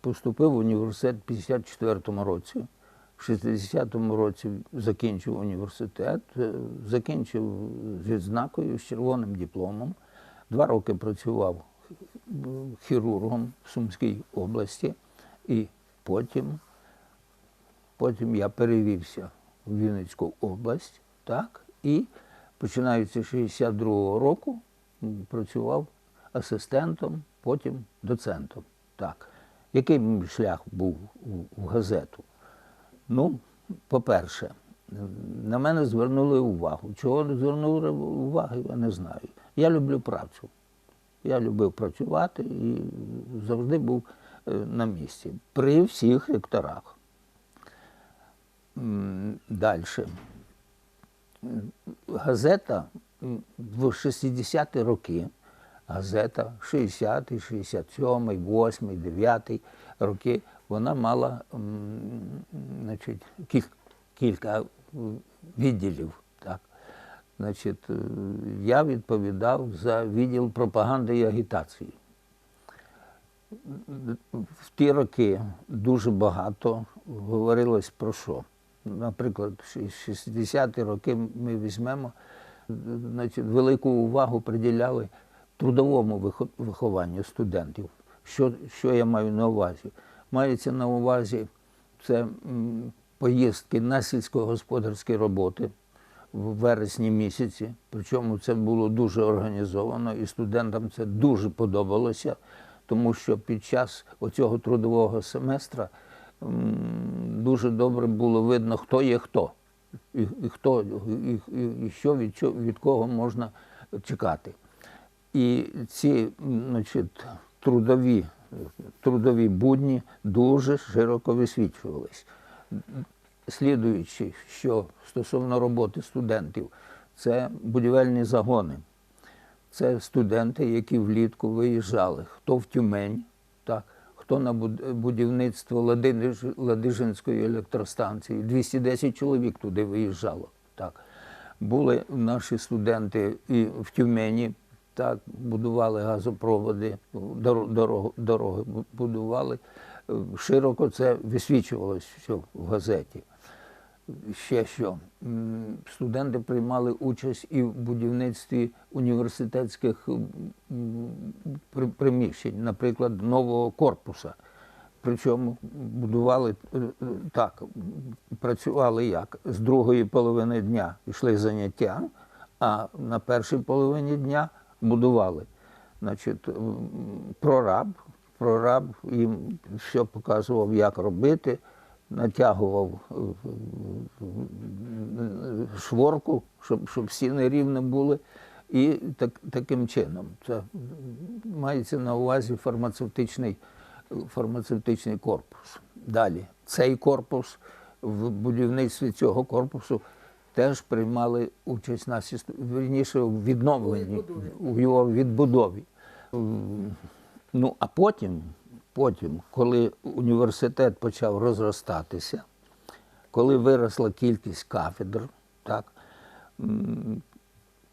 Поступив в університет в 54-му році. В 60-му році закінчив університет, е, закінчив з відзнакою, з червоним дипломом. Два роки працював хірургом в Сумській області, і потім, потім я перевівся в Вінницьку область, так, і починаючи з 62-го року працював асистентом, потім доцентом. Так. Який шлях був у- газету? Ну, по-перше, на мене звернули увагу. Чого звернули увагу, я не знаю. Я люблю працю. Я любив працювати і завжди був е, на місці. При всіх ректорах. Далі. Газета в 60-ті роки, газета 60-й, 67-й, 8-й, 9-й роки, вона мала значить, кіль- кілька відділів. Так. Значить, е, я відповідав за відділ пропаганди і агітації. В ті роки дуже багато говорилось про що. Наприклад, 60-ті роки ми візьмемо, значить, велику увагу приділяли трудовому вихо- вихованню студентів. Що, що я маю на увазі? Мається на увазі це поїздки на сільськогосподарські роботи в вересні місяці. Причому це було дуже організовано, і студентам це дуже подобалося, тому що під час оцього трудового семестра дуже добре було видно, хто є хто, і, і хто, і, і, і що від, від кого можна чекати. І ці значить, трудові, трудові будні дуже широко висвічувались. Слідуючи, що стосовно роботи студентів, це будівельні загони. Це студенти, які влітку виїжджали, хто в Тюмень, так, хто на будівництво Ладиж- Ладижинської електростанції. 210 чоловік туди виїжджало. Так. Були наші студенти і в Тюмені, так, будували газопроводи, дор- дорогу- дороги будували. Е, Широко це висвічувалося все в газеті. Ще що студенти приймали участь і в будівництві університетських приміщень, наприклад, нового корпуса. Причому будували е, е, так, працювали як? З другої половини дня йшли заняття, а на першій половині дня будували. Значить, прораб, прораб їм все показував, як робити, натягував е, е, шворку, щоб, щоб стіни рівні були. І так, таким чином це мається на увазі фармацевтичний, фармацевтичний корпус. Далі, цей корпус в будівництві цього корпусу теж приймали участь наші сту- вірніше в відновленні, у його відбудові. Ну, а потім, потім, коли університет почав розростатися, коли виросла кількість кафедр, так,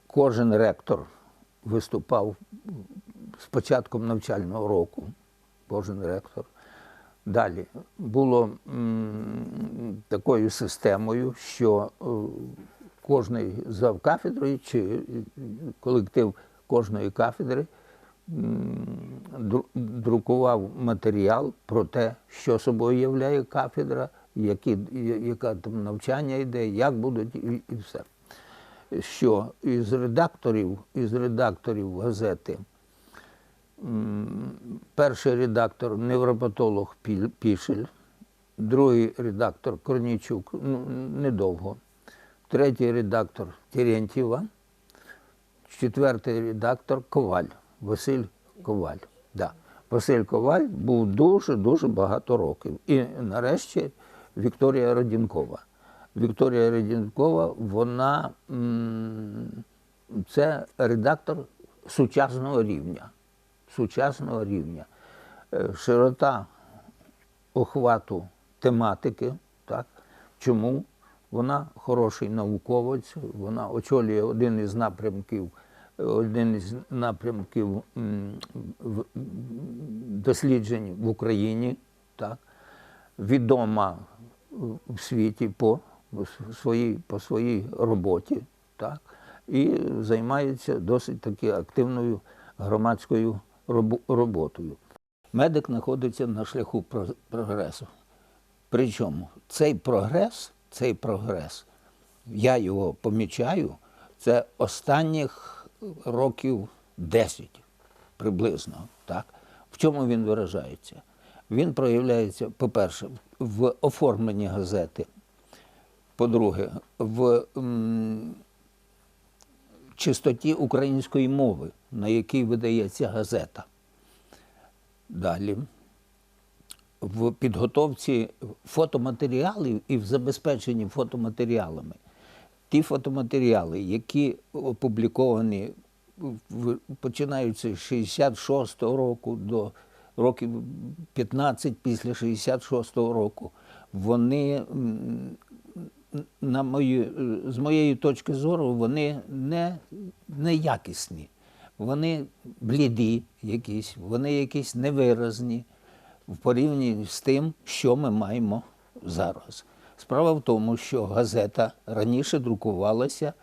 кожен ректор виступав з початком навчального року, кожен ректор. Далі було м, такою системою, що е, кожний зав кафедрою чи е, колектив кожної кафедри м, друкував матеріал про те, що собою являє кафедра, які, яка там навчання йде, як будуть і, і все. Що із редакторів, із редакторів газети перший редактор невропатолог Пішель, другий редактор Корнійчук, ну, недовго, третій редактор Терентьєва, четвертий редактор Коваль, Василь Коваль. Да. Василь Коваль був дуже-дуже багато років. І нарешті Вікторія Родінкова. Вікторія Родінкова, вона це редактор сучасного рівня. Сучасного рівня. Е, Широта охвату тематики. Так? Чому? Вона хороший науковець, вона очолює один із напрямків, один із напрямків досліджень в Україні, так, відома в світі по своїй, по своїй роботі, так, і займається досить таки активною громадською роботою. Медик знаходиться на шляху прогресу. Причому цей прогрес, цей прогрес, я його помічаю, це останніх років 10 приблизно. Так? В чому він виражається? Він проявляється, по-перше, в оформленні газети, по-друге, в м, чистоті української мови, на якій видається газета. Далі в підготовці фотоматеріалів і в забезпеченні фотоматеріалами. Ті фотоматеріали, які опубліковані починаючи з 66-го року до років 15 після 66-го року, вони, на мою, з моєї точки зору, вони не якісні. Вони бліді якісь, вони якісь невиразні в порівнянні з тим, що ми маємо зараз. Справа в тому, що газета раніше друкувалася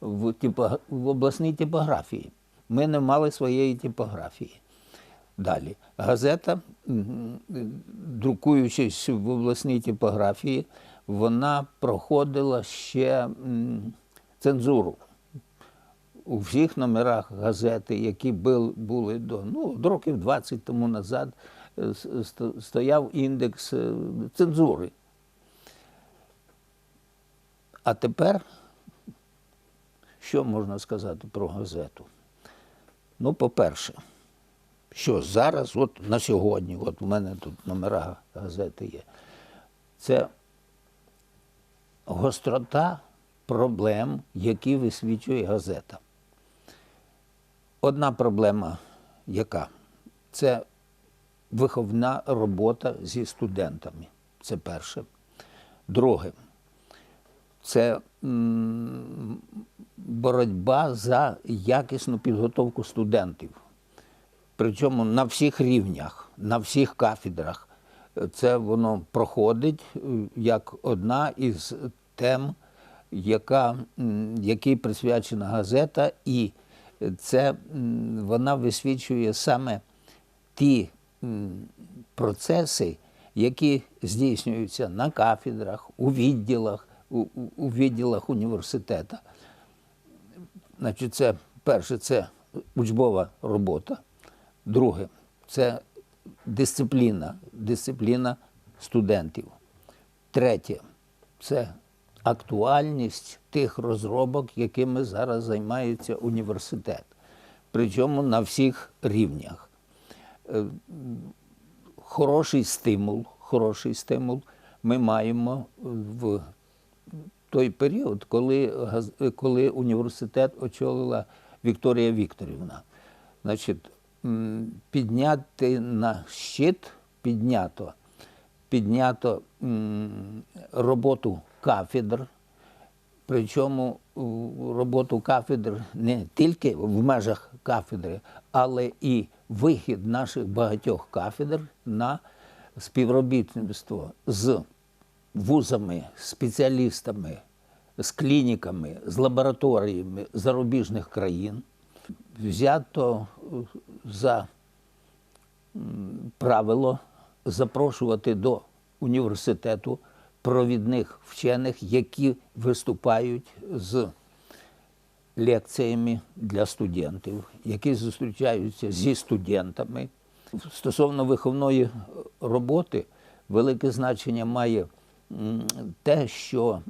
в, типо- в обласній типографії. Ми не мали своєї типографії. Далі. Газета, друкуючись в обласній типографії, вона проходила ще цензуру у всіх номерах газети, які були до, ну, років 20 тому назад, е, стояв індекс е, цензури. А тепер, що можна сказати про газету? Ну, по-перше, що зараз, от на сьогодні, от у мене тут номера газети є, це гострота проблем, які висвічує газета. Одна проблема, яка? Це виховна робота зі студентами. Це перше. Друге, це боротьба за якісну підготовку студентів. Причому на всіх рівнях, на всіх кафедрах. Це воно проходить е, як одна із тем, яка, якій присвячена газета, і це вона висвічує саме ті процеси, які здійснюються на кафедрах, у відділах, у, у- відділах університету. Значить, це перше, це учбова робота. Друге, це дисципліна, дисципліна студентів. Третє це актуальність тих розробок, якими зараз займається університет. Причому на всіх рівнях. Е, Хороший стимул, хороший стимул ми маємо в той період, коли, коли університет очолила Вікторія Вікторівна. Значить, підняти на щит піднято, піднято роботу кафедр, причому роботу кафедр не тільки в межах кафедри, але і вихід наших багатьох кафедр на співробітництво з вузами, спеціалістами, з клініками, з лабораторіями зарубіжних країн. Взято е, за правило запрошувати до університету провідних вчених, які виступають з лекціями для студентів, які зустрічаються зі студентами. Стосовно виховної роботи, велике значення має те, що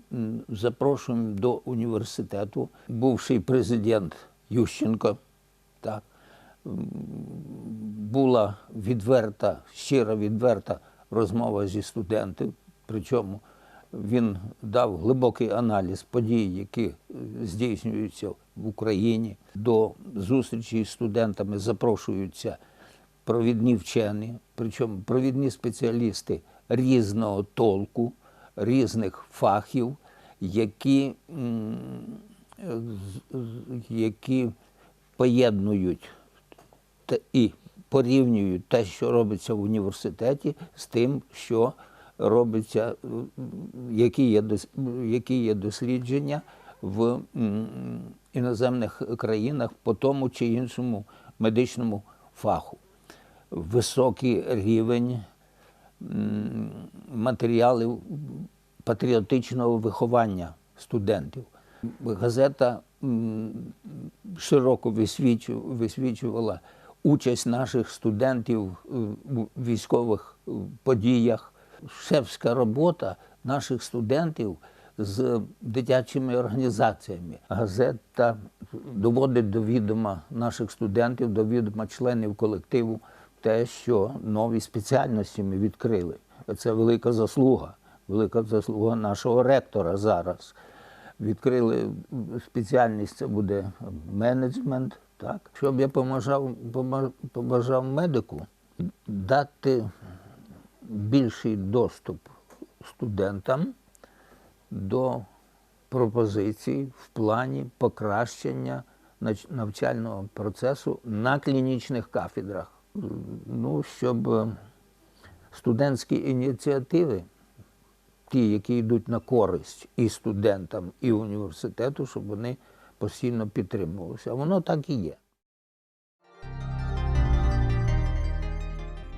запрошуємо до університету бувший президент Ющенко. Так, була відверта, щира відверта розмова зі студентів, причому він дав глибокий аналіз подій, які е, здійснюються в Україні. До зустрічі з студентами запрошуються провідні вчені, причому провідні спеціалісти різного толку, різних фахів, які, які поєднують і порівнюють те, що робиться в університеті, з тим, що робиться, е, які є, які є дослідження в іноземних країнах по тому чи іншому медичному фаху. Високий рівень матеріалів патріотичного виховання студентів. Газета широко висвічу- висвічувала участь наших студентів е, у військових е, подіях. Шефська робота наших студентів з дитячими організаціями. Газета доводить до відома наших студентів, до відома членів колективу те, що нові спеціальності ми відкрили. Це велика заслуга, велика заслуга нашого ректора зараз. Відкрили спеціальність, це буде менеджмент. Так? Щоб я пома- побажав медику дати більший доступ студентам до пропозицій в плані покращення навчального процесу на клінічних кафедрах. Ну, щоб е, студентські ініціативи, ті, які йдуть на користь і студентам, і університету, щоб вони постійно підтримувалося. Воно так і є.